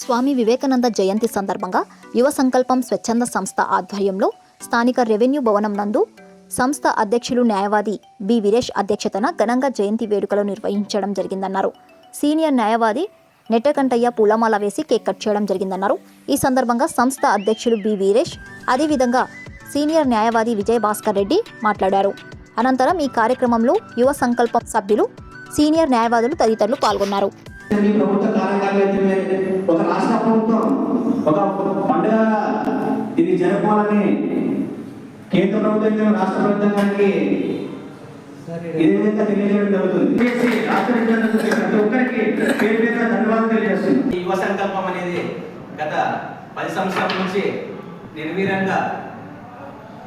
స్వామి వివేకానంద జయంతి సందర్భంగా యువ సంకల్పం స్వచ్ఛంద సంస్థ ఆధ్వర్యంలో స్థానిక రెవెన్యూ భవనం నందు సంస్థ అధ్యక్షులు న్యాయవాది బి. వీరేష్ అధ్యక్షతన ఘనంగా జయంతి వేడుకలు నిర్వహించడం జరిగిందన్నారు. సీనియర్ న్యాయవాది నెట్టకంటయ్య పూలమాల వేసి కేక్ కట్ చేయడం జరిగిందన్నారు. ఈ సందర్భంగా సంస్థ అధ్యక్షులు బి. వీరేష్ అదేవిధంగా సీనియర్ న్యాయవాది విజయ్ భాస్కర్ రెడ్డి మాట్లాడారు. అనంతరం ఈ కార్యక్రమంలో యువ సంకల్పం సభ్యులు సీనియర్ న్యాయవాదులు తదితరులు పాల్గొన్నారు. ఈ ప్రభుత్వ కార్యకార్యాలయంలో ఒక రాష్ట్ర ప్రభుత్వం ఒక పండుగ ఇది జరపాలని కేంద్ర ప్రభుత్వం రాష్ట్ర ప్రభుత్వానికి ఇదే విధంగా తెలియజేయడం జరుగుతుంది. రాష్ట్ర ప్రతి ఒక్కరికి పేరు ధన్యవాదాలు తెలియజేస్తుంది. యువ సంకల్పం అనేది గత పది సంవత్సరాల నుంచి నిర్వీర్యంగా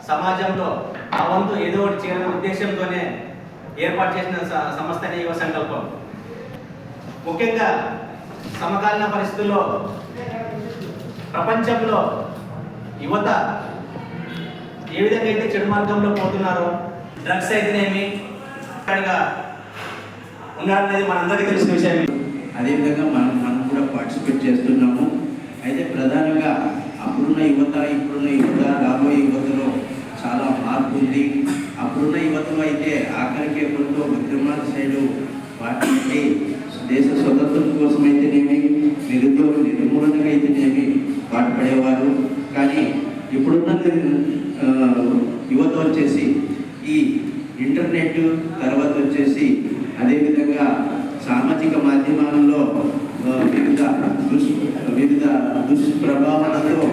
సమాజంలో ఆ వంతు ఏదో ఒకటి చేయాలనే ఉద్దేశంతోనే ఏర్పాటు చేసిన సంస్థనే యువ సంకల్పం. ముఖ్యంగా సమకాలీన పరిస్థితుల్లో ప్రపంచంలో యువత ఏ విధంగా అయితే చెడు మార్గంలో పోతున్నారో డ్రగ్స్ అయితేనేమి ఇక్కడిగా ఉన్నారనేది మనందరికీ తెలిసిన విషయం అదేవిధంగా మనం మనం కూడా పార్టిసిపేట్ చేస్తున్నాము. అయితే ప్రధానంగా అప్పుడున్న యువత ఇప్పుడున్న యువత రాబోయే యువతలో చాలా మార్పు ఉంది. అప్పుడున్న యువతలో అయితే ఆఖరికి ఎప్పుడుతో ఉద్యమాల సైడు పాటించి దేశ స్వతంత్రం కోసం అయితేనేమి నిరుద్యోగ నిర్మూలనకైతేనేమి పాటుపడేవారు కానీ ఇప్పుడున్న యువత వచ్చేసి ఈ ఇంటర్నెట్ తర్వాత వచ్చేసి అదేవిధంగా సామాజిక మాధ్యమాలలో వివిధ దుష్ వివిధ దుష్ప్రభావాలతో